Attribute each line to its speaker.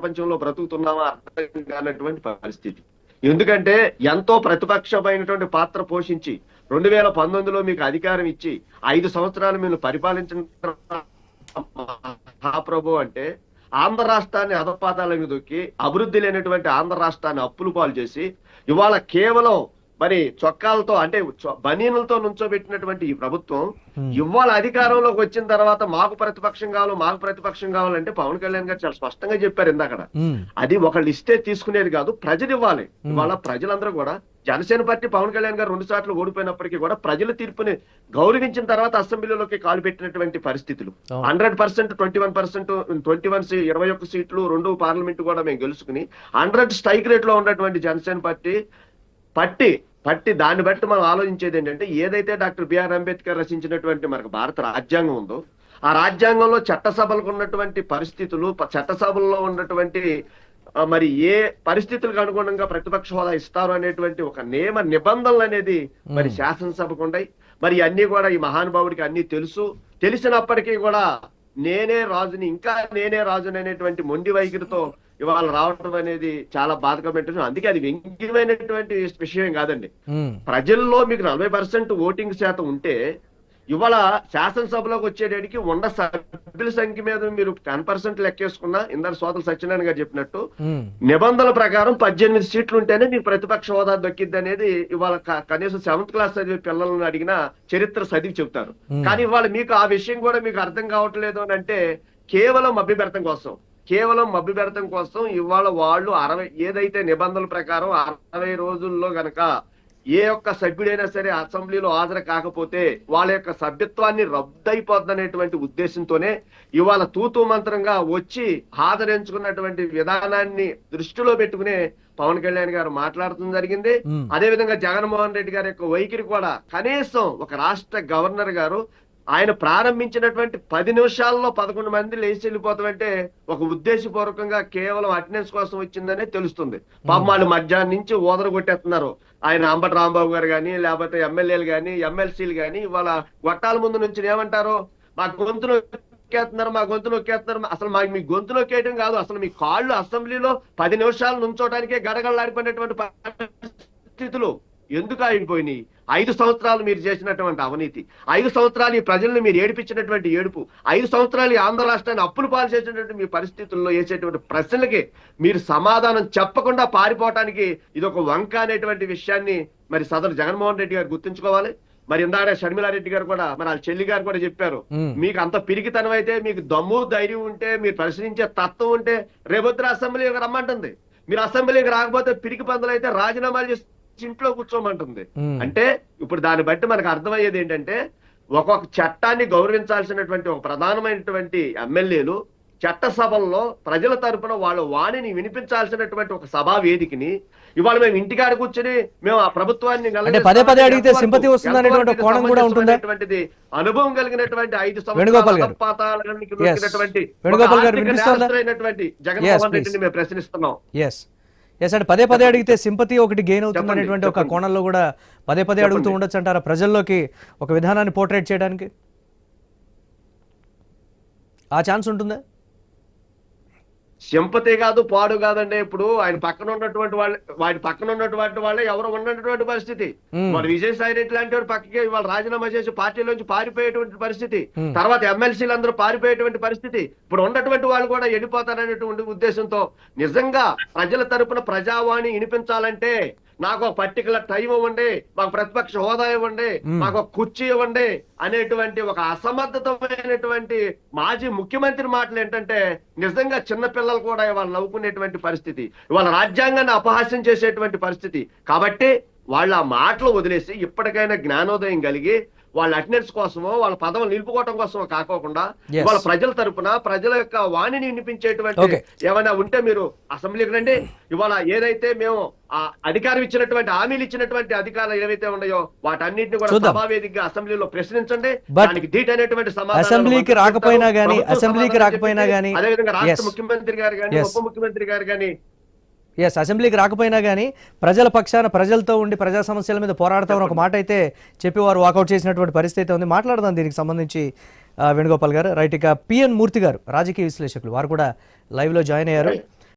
Speaker 1: ప్రపంచంలో బ్రతుకుతున్నామా అర్థం కానటువంటి పరిస్థితి. ఎందుకంటే ఎంతో ప్రతిపక్షమైనటువంటి పాత్ర పోషించి రెండు వేల పంతొమ్మిదిలో మీకు అధికారం ఇచ్చి ఐదు సంవత్సరాలు మీరు పరిపాలించిన మహాప్రభు అంటే ఆంధ్ర రాష్ట్రాన్ని అధపాతాలకు దొక్కి అభివృద్ధి లేనటువంటి ఆంధ్ర రాష్ట్రాన్ని అప్పులు పాలు చేసి ఇవాళ కేవలం మరి చొక్కాలతో అంటే బనీనులతో నుంచోబెట్టినటువంటి ఈ ప్రభుత్వం. ఇవాళ అధికారంలోకి వచ్చిన తర్వాత మాకు ప్రతిపక్షం కావాలి మాకు ప్రతిపక్షం కావాలంటే పవన్ కళ్యాణ్ గారు చాలా స్పష్టంగా చెప్పారు ఇందాకడ అది ఒకళ్ళు ఇస్తే తీసుకునేది కాదు ప్రజలు ఇవ్వాలి. ఇవాళ ప్రజలందరూ కూడా జనసేన పార్టీ పవన్ కళ్యాణ్ గారు రెండు సార్లు ఓడిపోయినప్పటికీ కూడా ప్రజల తీర్పుని గౌరవించిన తర్వాత అసెంబ్లీలోకి కాలు పెట్టినటువంటి పరిస్థితులు. Hundred percent twenty one percent twenty one ఇరవై ఒక్క సీట్లు రెండు పార్లమెంట్ కూడా మేము గెలుచుకుని హండ్రెడ్ స్ట్రైక్ రేట్లో ఉన్నటువంటి జనసేన పార్టీ పట్టి పట్టి దాన్ని బట్టి మనం ఆలోచించేది ఏంటంటే ఏదైతే డాక్టర్ బిఆర్ అంబేద్కర్ రచించినటువంటి మనకు భారత రాజ్యాంగం ఉందో ఆ రాజ్యాంగంలో చట్టసభలకు ఉన్నటువంటి పరిస్థితులు చట్టసభల్లో ఉన్నటువంటి మరి ఏ పరిస్థితులకు అనుగుణంగా ప్రతిపక్ష హోదా ఇస్తారు అనేటువంటి ఒక నియమ నిబంధనలు అనేది మరి. శాసనసభకు ఉన్నాయి మరి అన్ని కూడా ఈ మహానుభావుడికి అన్ని తెలుసు తెలిసినప్పటికీ కూడా నేనే రాజుని ఇంకా నేనే రాజుని అనేటువంటి మొండి వైఖరితో ఇవాళ రావడం అనేది చాలా బాధకమైన అందుకే అది వ్యంగ్యమైనటువంటి విషయం కాదండి. ప్రజల్లో మీకు నలభై పర్సెంట్ ఓటింగ్ శాతం ఉంటే ఇవాళ శాసనసభలోకి వచ్చేటడికి ఉన్న సభ్యుల సంఖ్య మీద మీరు టెన్ పర్సెంట్ లెక్కేసుకున్నా ఇందరు సోదరు సత్యనారాయణ గారు చెప్పినట్టు నిబంధనల ప్రకారం పద్దెనిమిది సీట్లు ఉంటేనే మీకు ప్రతిపక్ష హోదా దక్కిద్ది అనేది ఇవాళ కనీసం సెవెంత్ క్లాస్ చదివే పిల్లలను అడిగిన చరిత్ర చదివి చెప్తారు
Speaker 2: Hmm.
Speaker 1: కానీ ఇవాళ మీకు ఆ విషయం కూడా మీకు అర్థం కావట్లేదు అని అంటే కేవలం మభ్యపెడతం కోసం కేవలం మభ్యపెడతం కోసం ఇవాళ వాళ్ళు అరవై ఏదైతే నిబంధనల ప్రకారం అరవై రోజుల్లో గనక ఏ ఒక్క సభ్యుడైనా సరే అసెంబ్లీలో హాజరు కాకపోతే వాళ్ళ యొక్క సభ్యత్వాన్ని రద్దయిపోద్దనేటువంటి ఉద్దేశంతోనే ఇవాళ తూతూ మంత్రంగా వచ్చి హాజరించుకున్నటువంటి విధానాన్ని దృష్టిలో పెట్టుకునే పవన్ కళ్యాణ్ గారు మాట్లాడటం జరిగింది. అదే విధంగా జగన్మోహన్ రెడ్డి గారి యొక్క వైఖరి కూడా కనీసం ఒక రాష్ట్ర గవర్నర్ గారు ఆయన ప్రారంభించినటువంటి పది నిమిషాల్లో పదకొండు మంది లేచి వెళ్ళిపోతామంటే ఒక ఉద్దేశపూర్వకంగా కేవలం అటెండెన్స్ కోసం వచ్చిందనే తెలుస్తుంది. పాపం వాళ్ళు మధ్యాహ్నం నుంచి ఓదర కొట్టేస్తున్నారు. ఆయన అంబటి రాంబాబు గారు కానీ లేకపోతే ఎమ్మెల్యేలు కానీ ఎమ్మెల్సీలు కానీ ఇవాళ గొట్టాల ముందు నుంచి ఏమంటారు? మా గొంతు నొక్కేస్తున్నారు మా గొంతు నొక్కేస్తున్నారు. అసలు మా మీ గొంతు నొక్కేయడం కాదు. అసలు మీ కాళ్ళు అసెంబ్లీలో పది నిమిషాలు నుంచోటానికే గడగడలాడిపోయినటువంటి పరిస్థితులు. ఎందుకు ఆగిపోయినాయి? ఐదు సంవత్సరాలు మీరు చేసినటువంటి అవినీతి ఐదు సంవత్సరాలు ఈ ప్రజల్ని మీరు ఏడిపించినటువంటి ఏడుపు ఐదు సంవత్సరాలు ఈ ఆంధ్ర రాష్ట్రాన్ని అప్పులు పాలు చేసినటువంటి మీ పరిస్థితుల్లో వేసేటువంటి ప్రశ్నలకి మీరు సమాధానం చెప్పకుండా పారిపోవటానికి ఇది ఒక వంక అనేటువంటి విషయాన్ని మరి సదరు జగన్మోహన్ రెడ్డి గారు గుర్తుంచుకోవాలి. మరి ఇందాక షర్మిలారెడ్డి గారు కూడా మరి వాళ్ళ చెల్లి గారు కూడా చెప్పారు మీకు అంత పిరికితనం అయితే మీకు దమ్ము ధైర్యం ఉంటే మీరు ప్రశ్నించే తత్వం ఉంటే రేపొద్దున అసెంబ్లీకి రమ్మంటుంది. మీరు అసెంబ్లీకి రాకపోతే పిరికి పందులు అయితే రాజీనామాలు చేసి ఇంట్లో కూర్చోమంటుంది. అంటే ఇప్పుడు దాన్ని బట్టి మనకు అర్థమయ్యేది ఏంటంటే ఒక్కొక్క చట్టాన్ని గౌరవించాల్సినటువంటి ఒక ప్రధానమైనటువంటి ఎమ్మెల్యేలు చట్టసభల్లో ప్రజల తరపున వాళ్ళ వాణిని వినిపించాల్సినటువంటి ఒక సభా వేదికని ఇవాళ మేము ఇంటికాడ కూర్చొని మేము ఆ ప్రభుత్వాన్ని
Speaker 2: పదే పదే అడిగితే వస్తుందనేటువంటి ఒక కోణం కూడా ఉంటుందా?
Speaker 1: అనుభవం కలిగినటువంటి ఐదు
Speaker 2: Yes,
Speaker 1: జగన్మోహన్. రెడ్డిని మేము ప్రశ్నిస్తున్నాం.
Speaker 2: ఎస్ అంటే పదే పదే అడిగితే సింపతి ఒకటి గెయిన్ అవుతుంది అనేటువంటి ఒక. కోణంలో కూడా పదే పదే అడుగుతూ. ఉండొచ్చు అంటారా? ప్రజల్లోకి ఒక విధానాన్ని పోర్ట్రేట్ చేయడానికి? ఆ ఛాన్స్ ఉంటుందా?
Speaker 1: సింపతి కాదు పాడు కాదండి ఇప్పుడు ఆయన పక్కన ఉన్నటువంటి వాళ్ళు వాడి పక్కన ఉన్నటువంటి వాళ్ళే ఎవరు ఉన్నటువంటి పరిస్థితి. మరి విజయసాయి రెడ్డి లాంటి వాడు పక్కకి వాళ్ళు రాజీనామా చేసి పార్టీలోంచి పారిపోయేటువంటి పరిస్థితి. తర్వాత ఎమ్మెల్సీలు అందరూ పారిపోయేటువంటి పరిస్థితి ఇప్పుడు ఉన్నటువంటి వాళ్ళు కూడా వెళ్ళిపోతారనేటువంటి ఉద్దేశంతో నిజంగా ప్రజల తరపున ప్రజావాణి వినిపించాలంటే నాకు ఒక పర్టికులర్ టైం ఇవ్వండి మాకు ప్రతిపక్ష హోదా ఇవ్వండి. మాకు ఒక కుర్చీ ఇవ్వండి అనేటువంటి ఒక అసమర్థతమైనటువంటి మాజీ ముఖ్యమంత్రి మాటలు ఏంటంటే నిజంగా చిన్నపిల్లలు కూడా ఇవాళ నవ్వుకునేటువంటి పరిస్థితి ఇవాళ రాజ్యాంగాన్ని అపహాస్యం చేసేటువంటి పరిస్థితి కాబట్టి వాళ్ళ మాటలు వదిలేసి ఇప్పటికైనా జ్ఞానోదయం కలిగి వాళ్ళ అటెండెన్స్ కోసమో వాళ్ళ పదవులు నిలుపుకోవడం కోసమో కాకోకుండా. వాళ్ళ ప్రజల తరపున ప్రజల యొక్క వాణిని వినిపించేటువంటి. ఏమైనా ఉంటే మీరు అసెంబ్లీకి రండి ఇవాళ ఏదైతే మేము ఆ అధికారం ఇచ్చినటువంటి హామీలు ఇచ్చినటువంటి అధికారాలు ఏవైతే ఉన్నాయో వాటన్నిటిని కూడా
Speaker 2: చూద్దాం.
Speaker 1: సభావేదికగా అసెంబ్లీలో ప్రశ్నించండి దానికి ధీటైనటువంటి సమాధానాలు
Speaker 2: అసెంబ్లీకి రాకపోయినా. గానీ, అసెంబ్లీకి రాకపోయినా గానీ,
Speaker 1: అదేవిధంగా రాష్ట్ర. ముఖ్యమంత్రి గారు కానీ. ఉప ముఖ్యమంత్రి గారు కానీ
Speaker 2: ఎస్ అసెంబ్లీకి రాకపోయినా కానీ ప్రజల పక్షాన ప్రజలతో ఉండి ప్రజా సమస్యల మీద పోరాడతామని ఒక మాట అయితే చెప్పి వారు వాకౌట్ చేసినటువంటి పరిస్థితి అయితే ఉంది. మాట్లాడదాం దీనికి సంబంధించి వేణుగోపాల్ గారు. రైట్ ఇక పిఎన్ మూర్తి గారు రాజకీయ విశ్లేషకులు. వారు కూడా లైవ్లో జాయిన్ అయ్యారు.